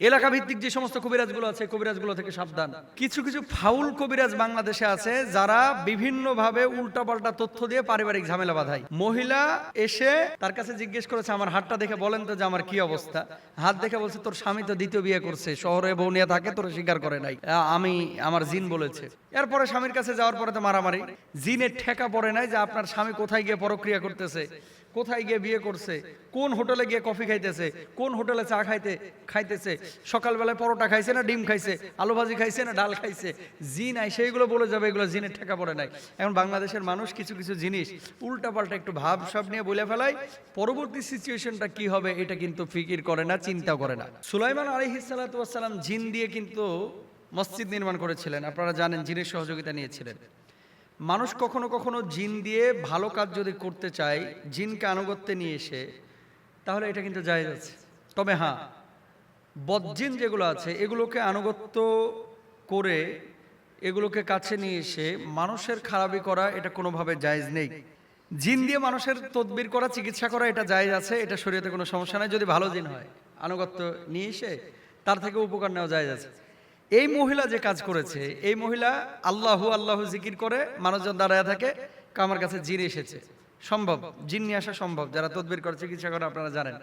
এলাকা ভিত্তিক যে সমস্ত কবিরাজগুলো আছে, কবিরাজগুলো থেকে সাবধান। কিছু কিছু ফাউল কবিরাজ বাংলাদেশে আছে, যারা বিভিন্ন বিভিন্নভাবে উল্টাপাল্টা তথ্য দিয়ে পারিবারিক ঝামেলা বাধায়। মহিলা এসে তার কাছে জিজ্ঞেস করেছে, আমার হাতটা দেখে বলেন তো যে আমার কি অবস্থা? হাত দেখে বলছে, তোর স্বামী তো দ্বিতীয় বিয়ে করছে, শহরে বউ নিয়ে থাকে, তোর স্বীকার করে নাই। আমি, আমার জিন বলেছে। এরপরে স্বামীর কাছে যাওয়ার পরে তো মারামারি। জিনের ঠেকা পড়ে নাই যে আপনার স্বামী কোথায় গিয়ে পরক্রিয়া করতেছে। কোথায় গিয়ে বিয়ে করছে? কোন হোটেলে গিয়ে কফি খাইতেছে? কোন হোটেলে চা খাইতে, খাইতেছে? সকালবেলায় পরোটা খাইছে না ডিম খাইছে? আলু ভাজি খাইছে না ডাল খাইছে? জি নাই, সেইগুলো বলে যাবে, এগুলো জিনের ঠেকা পড়ে নাই। এখন বাংলাদেশের মানুষ কিছু কিছু জিনিস উল্টাপাল্টা একটু ভাব সব নিয়ে বলে ফেলায় পরবর্তী সিচুয়েশনটা কি হবে এটা কিন্তু ফিকির করে না চিন্তা করে না। সুলাইমান আলহিসাল্লাম জিন দিয়ে কিন্তু মসজিদ নির্মাণ করেছিলেন। আপনারা জানেন জিনের সহযোগিতা নিয়েছিলেন। মানুষ কখনো কখনো জিন দিয়ে ভালো কাজ যদি করতে চায়, জিনকে আনুগত্যে নিয়ে এসে, তাহলে এটা কিন্তু জায়েজ আছে। তবে হ্যাঁ বদজিন যেগুলো আছে, এগুলোকে আনুগত্য করে এগুলোকে কাছে নিয়ে এসে মানুষের খারাপি করা, এটা কোনোভাবে জায়জ নেই। জিন দিয়ে মানুষের তদবির করা, চিকিৎসা করা, এটা জায়জ আছে, এটা শরীয়তে কোনো সমস্যা নাই। যদি ভালো জিন হয়, আনুগত্য নিয়ে এসে, তার থেকে উপকার নেওয়া জায়েজ আছে। এই মহিলা যে কাজ করেছে, এই মহিলা আল্লাহু আল্লাহু জিকির করে, মানুষজন দাঁড়ায় থাকে আমার কাছে জিন এসেছে। সম্ভব, জিন নিয়ে আসা সম্ভব, যারা তদবির করে, চিকিৎসা করে, আপনারা জানেন।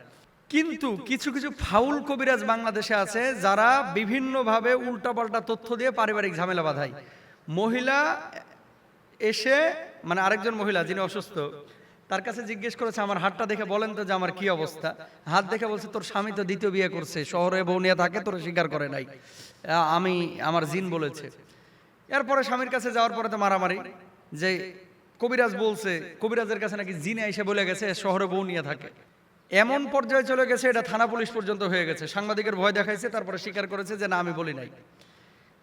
কিন্তু কিছু কিছু ফাউল কবিরাজ বাংলাদেশে আছে, যারা বিভিন্নভাবে উল্টাপাল্টা তথ্য দিয়ে পারিবারিক ঝামেলা বাঁধায়। মহিলা এসে মানে আরেকজন মহিলা, যিনি অসুস্থ, তার কাছে জিজ্ঞেস করেছে, আমার হাতটা দেখে বলেন তো যে আমার কি অবস্থা? হাত দেখে বলছে, তোর স্বামী তো দ্বিতীয় বিয়ে করছে, শহরে বউ নিয়ে থাকে, তোর স্বীকার করে নাই। আমি আমার জিন বলেছে। এরপরে স্বামীর কাছে যাওয়ার পরে তো মারামারি, যে কবিরাজ বলছে, কবিরাজের কাছে নাকি জিনে এসে বলে গেছে, শহরে বউ নিয়ে থাকে। এমন পর্যায়ে চলে গেছে, এটা থানা পুলিশ পর্যন্ত হয়ে গেছে। সাংবাদিকের ভয় দেখাইছে, তারপরে স্বীকার করেছে যে না, আমি বলি নাই।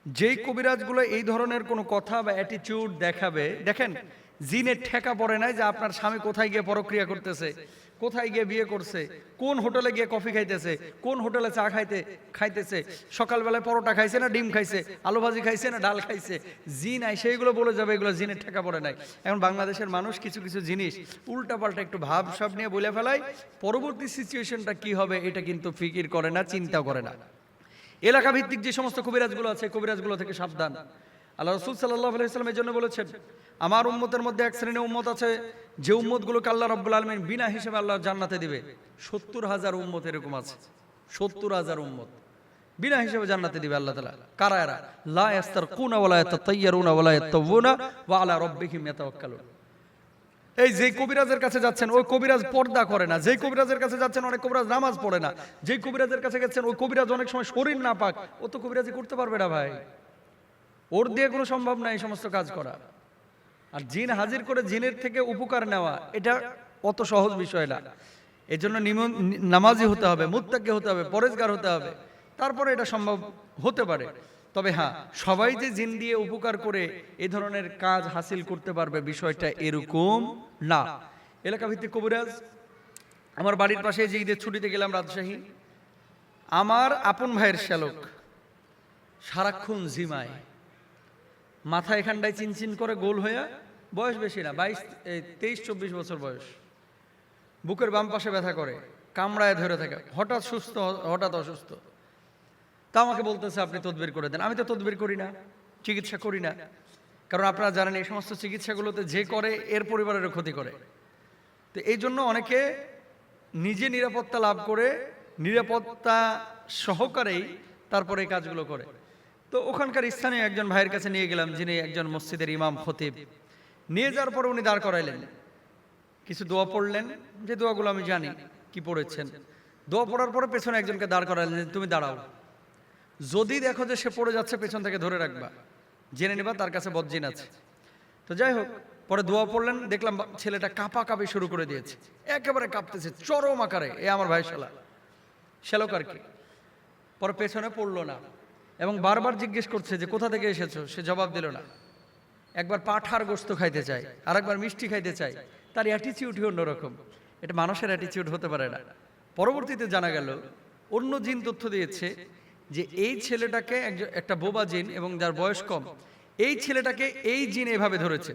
যেই কবিরাজগুলো এই ধরনের কোনো কথা বা অ্যাটিটিউড দেখাবে, দেখেন জিনের ঠেকা পড়ে নাই যে আপনার স্বামী কোথায় গিয়ে পরক্রিয়া করতেছে। কোথায় গিয়ে বিয়ে করছে? কোন হোটেলে গিয়ে কফি খাইতেছে? কোন হোটেলে চা খাইতে, খাইতেছে? সকালবেলায় পরোটা খাইছে না ডিম খাইছে? আলু ভাজি খাইছে না ডাল খাইছে? জি নাই, সেইগুলো বলে যাবে, এগুলো জিনের ঠেকা পড়ে নাই। এখন বাংলাদেশের মানুষ কিছু কিছু জিনিস উল্টাপাল্টা একটু ভাব সব নিয়ে বলে ফেলায় পরবর্তী সিচুয়েশনটা কি হবে, এটা কিন্তু ফিকির করে না চিন্তা করে না। এলাকা ভিত্তিক যে সমস্ত কবিরাজগুলো আছে, কবিরাজগুলো থেকে সাবধান। আল্লাহ রসুল সাল্লাহ আলাইসালাম এই জন্য বলেছেন, আমার উম্মতের মধ্যে এক শ্রেণি উম্মত আছে যে উম্মতগুলোকে আল্লাহ রব্বুল আলমিন বিনা হিসেবে আল্লাহ জান্নাতে দিবে, সত্তর হাজার উম্মত এরকম আছে। সত্তর হাজার উম্মত। বিনা হিসেবে জান্নাতে দিবে আল্লাহ তালা কারা এরা? লা ইয়াস্তার কুনা ওয়ালা ইয়াতাতাইয়ারুনা ওয়ালা ইয়াতাওয়ুনা ওয়া আলা রাব্বিহিম ইয়াতাওয়াক্কালুন। এই যে কবিরাজের কাছে যাচ্ছেন, ওই কবিরাজ পর্দা করে না। যেই কবিরাজের কাছে যাচ্ছেন, অনেক কবিরাজ নামাজ পড়ে না। যেই কবিরাজের কাছে গেছেন, ওই কবিরাজ অনেক সময় শরীর না পাক ও তো কবিরাজি করতে পারবে না ভাই। ওর দিয়ে কোনো সম্ভব না এই সমস্ত কাজ করা। আর জিন হাজির করে জিনের থেকে উপকার নেওয়া, এটা অত সহজ বিষয় না। এই জন্য নামাজি হতে হবে, মুত্তাকি হতে হবে, পরেজগার হতে হবে। তারপরে এটা সম্ভব হতে পারে। তবে হ্যাঁ সবাই যে জিন দিয়ে উপকার করে এ ধরনের কাজ হাসিল করতে পারবে বিষয়টা এরকম না। এলাকা ভিত্তিক কবিরাজ, আমার বাড়ির পাশে যে ঈদের ছুটিতে গেলাম রাজশাহী, আমার আপন ভাইয়ের শ্যালক সারাক্ষণ জিমায়। মাথা এখানটায় চিনচিন করে গোল হয়ে বয়স বেশি না, বাইশ তেইশ, চব্বিশ বছর বয়স। বুকের বাম পাশে ব্যথা করে, কামড়ায় ধরে থাকে, হঠাৎ সুস্থ, হঠাৎ অসুস্থ। তা আমাকে বলতেছে, আপনি তদবির করে দেন। আমি তো তদবির করি না, চিকিৎসা করি না। কারণ আপনারা জানেন, এই সমস্ত চিকিৎসাগুলোতে যে করে, এর পরিবারেরও ক্ষতি করে। তো এই জন্য অনেকে নিজে নিরাপত্তা লাভ করে, নিরাপত্তা সহকারেই তারপরে এই কাজগুলো করে। তো ওখানকার স্থানীয় একজন ভাইয়ের কাছে নিয়ে গেলাম, যিনি একজন মসজিদের ইমাম, খতিব। নিয়ে যাওয়ার পরে উনি দাঁড় করাইলেন। কিছু দোয়া পড়লেন, যে দোয়াগুলো আমি জানি, কি পড়েছেন। দোয়া পড়ার পরে পেছনে একজনকে দাঁড় করাইলেন তুমি দাঁড়াও। যদি দেখো যে সে পড়ে যাচ্ছে, পেছন থেকে ধরে রাখবা। জেনে নেবা তার কাছে বজ্জিন আছে। তো যাই হোক, পরে দোয়া পড়লেন, দেখলাম ছেলেটা কাঁপা কাঁপি শুরু করে দিয়েছে। একেবারে কাঁপতেছে, চরম আকারে। এ আমার ভাই শালা। শ্যালক আর কি। পরে পেছনে পড়ল না। এবং বারবার জিজ্ঞেস করছে যে, কোথা থেকে এসেছ? সে জবাব দিল না। একবার পাঠার গোস্ত খাইতে চায় আর একবার মিষ্টি খাইতে চায়। তার অ্যাটিচিউডই অন্যরকম। এটা মানুষের অ্যাটিচিউড হতে পারে না। পরবর্তীতে জানা গেল, অন্য জিন তথ্য দিয়েছে যে, এই ছেলেটাকে একজন- একটা বোবা জিন এবং যার বয়স কম, এই ছেলেটাকে এই জিন এভাবে ধরেছে।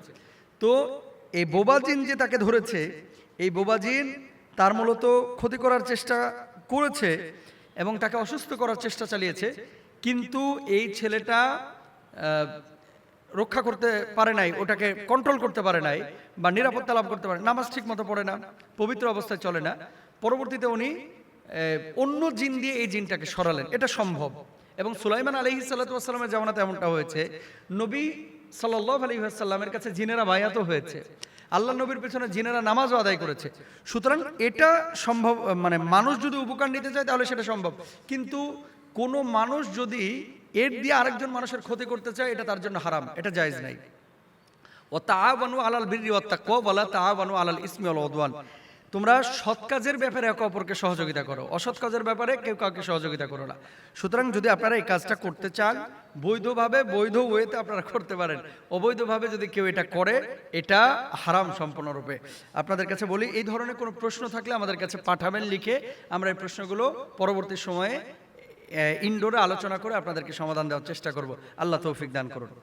তো এই বোবা জিন যে তাকে ধরেছে, এই বোবা জিন তার মূলত ক্ষতি করার চেষ্টা করেছে এবং তাকে অসুস্থ করার চেষ্টা চালিয়েছে। কিন্তু এই ছেলেটা রক্ষা করতে পারে নাই, ওটাকে কন্ট্রোল করতে পারে নাই বা নিরাপত্তা লাভ করতে পারে নামাজ ঠিক মতো পড়ে না, পবিত্র অবস্থায় চলে না। পরবর্তীতে উনি অন্য জিন দিয়ে এই জিনটাকে সরালেন। এটা সম্ভব। এবং সুলাইমান আলহি সাল্লাতামের জামানাতে এমনটা হয়েছে, নবী সাল্লাহ আলহিহাসাল্লামের কাছে জিনেরা বায়াতও হয়েছে। আল্লাহ নবীর পেছনে জিনেরা নামাজও আদায় করেছে। সুতরাং এটা সম্ভব মানে মানুষ যদি উপকার নিতে চায় তাহলে সেটা সম্ভব। কিন্তু কোনো মানুষ যদি এর দিয়ে আরেকজন মানুষের ক্ষতি করতে চায়, এটা তার জন্য হারাম, এটা জায়েজ নাই। ও তাআবানু আলাল বিররি ওয়াত তাকওয়া ওয়ালা তাআবানু আলাল ইসমি উদওয়ান। তোমরা সৎ কাজের ব্যাপারে একে অপরকে সহযোগিতা করো, অসৎ কাজের ব্যাপারে কেউ কাউকে সহযোগিতা করো না। সুতরাং যদি আপনারা এই কাজটা করতে চান, বৈধভাবে, বৈধ ওয়েতে আপনারা করতে পারেন। অবৈধভাবে যদি কেউ এটা করে, এটা হারাম সম্পূর্ণরূপে। আপনাদের কাছে বলি, এই ধরনের কোনো প্রশ্ন থাকলে আমাদের কাছে পাঠাবেন লিখে, আমরা এই প্রশ্নগুলো পরবর্তী সময়ে ইনডোরে আলোচনা করে আপনাদেরকে সমাধান দেওয়ার চেষ্টা করব। আল্লাহ তৌফিক দান করুন।